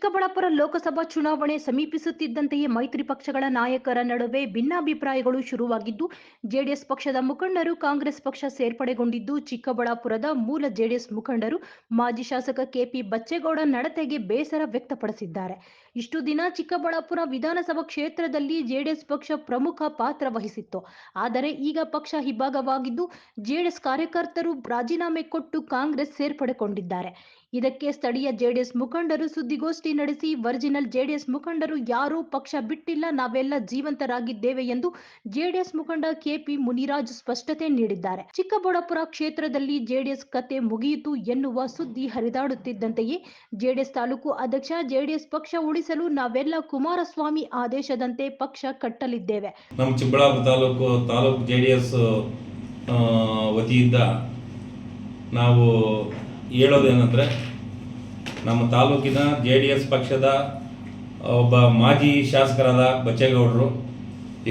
ಚಿಕ್ಕಬಳ್ಳಾಪುರ ಲೋಕಸಭಾ ಚುನಾವಣೆ ಸಮೀಪಿಸುತ್ತಿದ್ದಂತೆಯೇ ಮೈತ್ರಿ ಪಕ್ಷಗಳ ನಾಯಕರ ನಡುವೆ ಭಿನ್ನಾಭಿಪ್ರಾಯಗಳು ಶುರುವಾಗಿದ್ದು, ಜೆಡಿಎಸ್ ಪಕ್ಷದ ಮುಖಂಡರು ಕಾಂಗ್ರೆಸ್ ಪಕ್ಷ ಸೇರ್ಪಡೆಗೊಂಡಿದ್ದು, ಚಿಕ್ಕಬಳ್ಳಾಪುರದ ಮೂಲ ಜೆಡಿಎಸ್ ಮುಖಂಡರು ಮಾಜಿ ಶಾಸಕ ಕೆಪಿ ಬಚ್ಚೇಗೌಡ ನಡತೆಗೆ ಬೇಸರ ವ್ಯಕ್ತಪಡಿಸಿದ್ದಾರೆ. ಇಷ್ಟು ದಿನ ಚಿಕ್ಕಬಳ್ಳಾಪುರ ವಿಧಾನಸಭಾ ಕ್ಷೇತ್ರದಲ್ಲಿ ಜೆಡಿಎಸ್ ಪಕ್ಷ ಪ್ರಮುಖ ಪಾತ್ರ ವಹಿಸಿತ್ತು. ಆದರೆ ಈಗ ಪಕ್ಷ ಹಿಭಾಗವಾಗಿದ್ದು ಜೆಡಿಎಸ್ ಕಾರ್ಯಕರ್ತರು ರಾಜೀನಾಮೆ ಕೊಟ್ಟು ಕಾಂಗ್ರೆಸ್ ಸೇರ್ಪಡೆಗೊಂಡಿದ್ದಾರೆ. ಇದಕ್ಕೆ ಸ್ಥಳೀಯ ಜೆಡಿಎಸ್ ಮುಖಂಡರು ಸುದ್ದಿಗೋಷ್ಠಿ ನಡೆಸಿ, ಒರಿಜಿನಲ್ ಜೆಡಿಎಸ್ ಮುಖಂಡರು ಯಾರೂ ಪಕ್ಷ ಬಿಟ್ಟಿಲ್ಲ, ನಾವೆಲ್ಲ ಜೀವಂತರಾಗಿದ್ದೇವೆ ಎಂದು ಜೆಡಿಎಸ್ ಮುಖಂಡ ಕೆಪಿ ಮುನಿರಾಜ್ ಸ್ಪಷ್ಟತೆ ನೀಡಿದ್ದಾರೆ. ಚಿಕ್ಕಬಳ್ಳಾಪುರ ಕ್ಷೇತ್ರದಲ್ಲಿ ಜೆಡಿಎಸ್ ಕತೆ ಮುಗಿಯಿತು ಎನ್ನುವ ಸುದ್ದಿ ಹರಿದಾಡುತ್ತಿದ್ದಂತೆಯೇ ಜೆಡಿಎಸ್ ತಾಲೂಕು ಅಧ್ಯಕ್ಷ, ಜೆಡಿಎಸ್ ಪಕ್ಷ ಉಳಿಸಲು ನಾವೆಲ್ಲ ಕುಮಾರಸ್ವಾಮಿ ಆದೇಶದಂತೆ ಪಕ್ಷ ಕಟ್ಟಲಿದ್ದೇವೆ. ನಮ್ಮ ಚಿಕ್ಕಬಳ್ಳಾಪುರ ತಾಲೂಕು ತಾಲೂಕು ಜೆಡಿಎಸ್ ವತಿಯಿಂದ ನಾವು ಹೇಳೋದೇನೆಂದರೆ ನಮ್ಮ ತಾಲೂಕಿನ ಜೆ ಡಿ ಎಸ್ ಪಕ್ಷದ ಒಬ್ಬ ಮಾಜಿ ಶಾಸಕರಾದ ಬಚ್ಚೇಗೌಡರು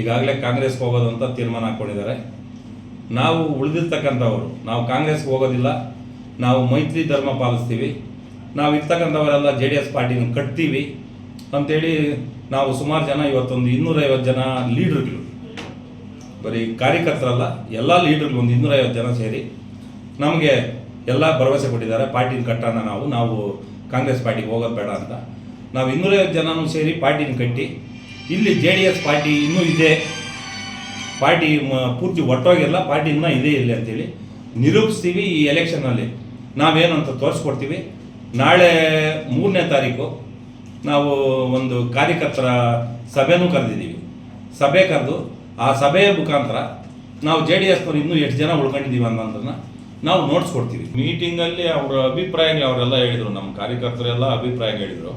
ಈಗಾಗಲೇ ಕಾಂಗ್ರೆಸ್ಗೆ ಹೋಗೋದು ಅಂತ ತೀರ್ಮಾನ ಹಾಕ್ಕೊಂಡಿದ್ದಾರೆ. ನಾವು ಉಳಿದಿರ್ತಕ್ಕಂಥವರು, ನಾವು ಕಾಂಗ್ರೆಸ್ಗೆ ಹೋಗೋದಿಲ್ಲ, ನಾವು ಮೈತ್ರಿ ಧರ್ಮ ಪಾಲಿಸ್ತೀವಿ, ನಾವು ಇರ್ತಕ್ಕಂಥವರೆಲ್ಲ ಜೆ ಡಿ ಎಸ್ ಪಾರ್ಟಿನ ಕಟ್ತೀವಿ ಅಂಥೇಳಿ ನಾವು ಸುಮಾರು ಜನ, ಇವತ್ತೊಂದು ಇನ್ನೂರೈವತ್ತು ಜನ ಲೀಡ್ರುಗಳು. ಬರೀ ಕಾರ್ಯಕರ್ತರಲ್ಲ, ಎಲ್ಲ ಲೀಡ್ರುಗಳು ಒಂದು ಇನ್ನೂರೈವತ್ತು ಜನ ಸೇರಿ ನಮಗೆ ಎಲ್ಲ ಭರವಸೆ ಕೊಟ್ಟಿದ್ದಾರೆ. ಪಾರ್ಟಿನ ಕಟ್ಟೋಣ ನಾವು ನಾವು ಕಾಂಗ್ರೆಸ್ ಪಾರ್ಟಿಗೆ ಹೋಗೋದು ಬೇಡ ಅಂತ. ನಾವು ಇನ್ನೂರೈವತ್ತು ಜನನೂ ಸೇರಿ ಪಾರ್ಟಿನ ಕಟ್ಟಿ, ಇಲ್ಲಿ ಜೆ ಡಿ ಎಸ್ ಪಾರ್ಟಿ ಇನ್ನೂ ಇದೆ. ಪಾರ್ಟಿ ಪೂರ್ತಿ ಒಟ್ಟೋಗಿಲ್ಲ, ಪಾರ್ಟಿ ಇನ್ನೂ ಇದೆ ಇಲ್ಲಿ ಅಂತೇಳಿ ನಿರೂಪಿಸ್ತೀವಿ ಈ ಎಲೆಕ್ಷನ್ನಲ್ಲಿ. ನಾವೇನು ಅಂತ ತೋರಿಸ್ಕೊಡ್ತೀವಿ. ನಾಳೆ ಮೂರನೇ ತಾರೀಕು ನಾವು ಒಂದು ಕಾರ್ಯಕರ್ತರ ಸಭೆನೂ ಕರೆದಿದ್ದೀವಿ. ಸಭೆ ಕರೆದು ಆ ಸಭೆಯ ಮುಖಾಂತರ ನಾವು ಜೆ ಡಿ ಎಸ್ನವ್ರು ಇನ್ನೂ ಎಷ್ಟು ಜನ ಉಳ್ಕೊಂಡಿದ್ದೀವಿ ಅನ್ನೋದನ್ನು ನಾವು ನೋಟ್ಸ್ ಕೊಡ್ತೀವಿ. ಮೀಟಿಂಗಲ್ಲಿ ಅವರ ಅಭಿಪ್ರಾಯಗಳು ಅವರೆಲ್ಲ ಹೇಳಿದರು. ನಮ್ಮ ಕಾರ್ಯಕರ್ತರೆಲ್ಲ ಅಭಿಪ್ರಾಯ ಹೇಳಿದರು.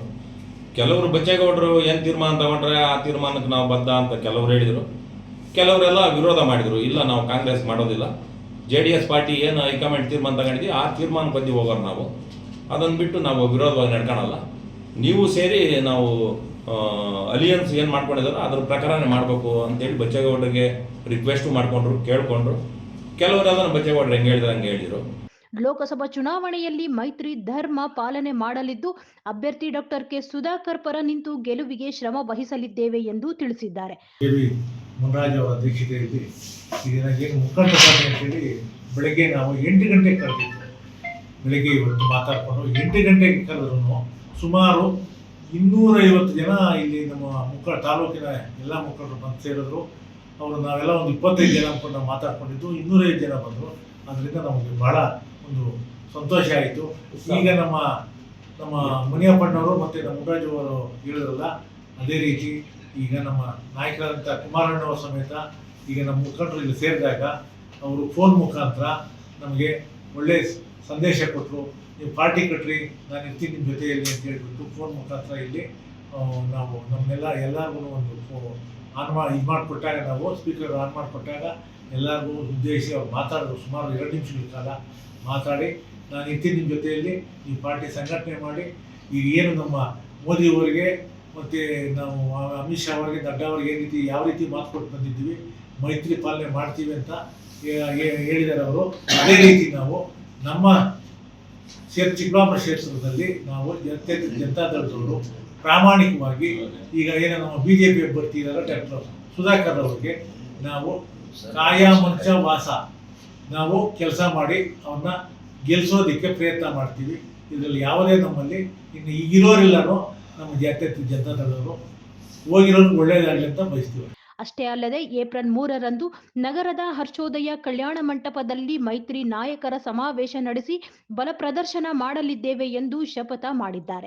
ಕೆಲವರು ಬಚ್ಚೇಗೌಡರು ಏನು ತೀರ್ಮಾನ ತಗೊಂಡ್ರೆ ಆ ತೀರ್ಮಾನಕ್ಕೆ ನಾವು ಬದ್ಧ ಅಂತ ಕೆಲವರು ಹೇಳಿದರು. ಕೆಲವರೆಲ್ಲ ವಿರೋಧ ಮಾಡಿದರು. ಇಲ್ಲ, ನಾವು ಕಾಂಗ್ರೆಸ್ ಮಾಡೋದಿಲ್ಲ. ಜೆ ಡಿ ಎಸ್ ಪಾರ್ಟಿ ಏನು ಹೈಕಮಾಂಡ್ ತೀರ್ಮಾನ ತಗೊಂಡಿದ್ವಿ ಆ ತೀರ್ಮಾನ ಬಂದು ಹೋಗೋರು ನಾವು. ಅದನ್ನು ಬಿಟ್ಟು ನಾವು ವಿರೋಧವಾಗಿ ನಡ್ಕೊಳಲ್ಲ. ನೀವು ಸೇರಿ ನಾವು ಅಲಿಯನ್ಸ್ ಏನು ಮಾಡ್ಕೊಂಡಿದ್ದಾರೋ ಅದ್ರ ಪ್ರಕಾರನೇ ಮಾಡಬೇಕು ಅಂತೇಳಿ ಬಚ್ಚೇಗೌಡರಿಗೆ ರಿಕ್ವೆಸ್ಟು ಮಾಡಿಕೊಂಡ್ರು, ಕೇಳಿಕೊಂಡ್ರು. ಕೆಲವರೆಲ್ಲ ಬಚ್ಚೇಗೌಡರು ಹೆಂಗೆ ಹೇಳಿದ್ರೆ ಹಂಗೆ ಹೇಳಿದ್ರು. ಲೋಕಸಭಾ ಚುನಾವಣೆಯಲ್ಲಿ ಮೈತ್ರಿ ಧರ್ಮ ಪಾಲನೆ ಮಾಡಲಿದ್ದು ಅಭ್ಯರ್ಥಿ ಡಾಕ್ಟರ್ ಕೆ ಸುಧಾಕರ್ ಪರ ನಿಂತು ಗೆಲುವಿಗೆ ಶ್ರಮ ವಹಿಸಲಿದ್ದೇವೆ ಎಂದು ತಿಳಿಸಿದ್ದಾರೆ. ಮುನ್ರಾಜ್ ಅವರ ಅಧ್ಯಕ್ಷತೆಯಲ್ಲಿ ಏನು ಮುಖಂಡ ಸಭೆ ಅಂತೇಳಿ ಬೆಳಗ್ಗೆ ನಾವು ಎಂಟು ಗಂಟೆಗೆ ಕರೆದಿದ್ದು ಬೆಳಗ್ಗೆ ಇವತ್ತು ಮಾತಾಡಿಕೊಂಡು ಎಂಟು ಗಂಟೆಗೆ ಕರೆದ್ರು ಸುಮಾರು ಇನ್ನೂರೈವತ್ತು ಜನ ಇಲ್ಲಿ ನಮ್ಮ ಮುಖ ತಾಲೂಕಿನ ಎಲ್ಲ ಮುಖಂಡರು ಬಂದು ಸೇರಿದ್ರು. ಅವರು ನಾವೆಲ್ಲ ಒಂದು ಇಪ್ಪತ್ತೈದು ಜನ ಕೂಡ ಮಾತಾಡ್ಕೊಂಡಿದ್ದು, ಇನ್ನೂರೈದು ಜನ ಬಂದರು. ಅದರಿಂದ ನಮಗೆ ಬಹಳ ಒಂದು ಸಂತೋಷ ಆಯಿತು. ಈಗ ನಮ್ಮ ನಮ್ಮ ಮುನಿಯಪ್ಪಣ್ಣವರು ಮತ್ತು ನಮ್ಮ ಮುಖರಾಜ್ ಅವರು ಹೇಳಿದ್ರಲ್ಲ, ಅದೇ ರೀತಿ ಈಗ ನಮ್ಮ ನಾಯಕರಾದಂಥ ಕುಮಾರಣ್ಣವರ ಸಮೇತ ಈಗ ನಮ್ಮ ಮುಖಂಡರು ಇಲ್ಲಿ ಸೇರಿದಾಗ ಅವರು ಫೋನ್ ಮುಖಾಂತರ ನಮಗೆ ಒಳ್ಳೆಯ ಸಂದೇಶ ಕೊಟ್ಟರು ನೀವು ಪಾರ್ಟಿ ಕಟ್ಟ್ರಿ ನಾನು ಇರ್ತೀನಿ ನಿಮ್ಮ ಜೊತೆಯಲ್ಲಿ ಅಂತ ಹೇಳ್ಬಿಟ್ಟು ಫೋನ್ ಮುಖಾಂತರ ಇಲ್ಲಿ ನಾವು ನಮ್ಮೆಲ್ಲ ಎಲ್ಲರಿಗೂ ಒಂದು ಆನ್ ಮಾಡಿ ಇದು ಮಾಡಿಕೊಟ್ಟಾಗ ನಾವು ಸ್ಪೀಕರ್ ಆನ್ ಮಾಡಿಕೊಟ್ಟಾಗ ಎಲ್ಲರಿಗೂ ಉದ್ದೇಶಿಸಿ ಅವ್ರು ಮಾತಾಡೋದು ಸುಮಾರು ಎರಡು ನಿಮಿಷಗಳ ಕಾಲ ಮಾತಾಡಿ, ನಾನು ಇರ್ತೀನಿ ನಿಮ್ಮ ಜೊತೆಯಲ್ಲಿ, ಈ ಪಾರ್ಟಿ ಸಂಘಟನೆ ಮಾಡಿ, ಈಗ ಏನು ನಮ್ಮ ಮೋದಿಯವರಿಗೆ ಮತ್ತು ನಾವು ಅಮಿತ್ ಶಾ ಅವರಿಗೆ, ನಡ್ಡಾ ಅವರಿಗೆ ಏನು ರೀತಿ, ಯಾವ ರೀತಿ ಮಾತು ಕೊಟ್ಟು ಬಂದಿದ್ದೀವಿ, ಮೈತ್ರಿ ಪಾಲನೆ ಮಾಡ್ತೀವಿ ಅಂತ ಹೇಳಿದ್ದಾರೆ ಅವರು. ಅದೇ ರೀತಿ ನಾವು ನಮ್ಮ ಕ್ಷೇತ್ರ ಚಿಕ್ಕಬಳ್ಳಾಪುರ ಕ್ಷೇತ್ರದಲ್ಲಿ ನಾವು ಜನತೆ ಜನತಾ ದಳದವರು ಪ್ರಾಮಾಣಿಕವಾಗಿ ಈಗ ಏನೋ ನಮ್ಮ ಬಿ ಜೆ ಪಿ ಅಭ್ಯರ್ಥಿ ಇದ್ದಾರೆ ಡಾಕ್ಟರ್ ಸುಧಾಕರ್ ಅವರಿಗೆ ನಾವು ಕಾಯ ಮಂಚ ವಾಸ. ನಾವು ಕೆಲಸ ಮಾಡಿ ಅವ್ರನ್ನ ಗೆಲ್ಲಿಸೋದಕ್ಕೆ ಪ್ರಯತ್ನ ಮಾಡ್ತೀವಿ. ಇದರಲ್ಲಿ ಯಾವುದೇ ನಮ್ಮಲ್ಲಿ ಇನ್ನು ಈಗಿರೋರೆಲ್ಲರೂ ನಮ್ಮ ಜಾತ್ಯತೀತ ಜನತಾ ದಳದವರು ಹೋಗಿರೋದು ಒಳ್ಳೇದಾಗಲಿ ಅಂತ ಬಯಸ್ತೀವಿ. ಅಷ್ಟೇ ಅಲ್ಲದೆ ಏಪ್ರಿಲ್ ಮೂರರಂದು ನಗರದ ಹರ್ಷೋದಯ ಕಲ್ಯಾಣ ಮಂಟಪದಲ್ಲಿ ಮೈತ್ರಿ ನಾಯಕರ ಸಮಾವೇಶ ನಡೆಸಿ ಬಲ ಪ್ರದರ್ಶನ ಮಾಡಲಿದ್ದೇವೆ ಎಂದು ಶಪಥ ಮಾಡಿದ್ದಾರೆ.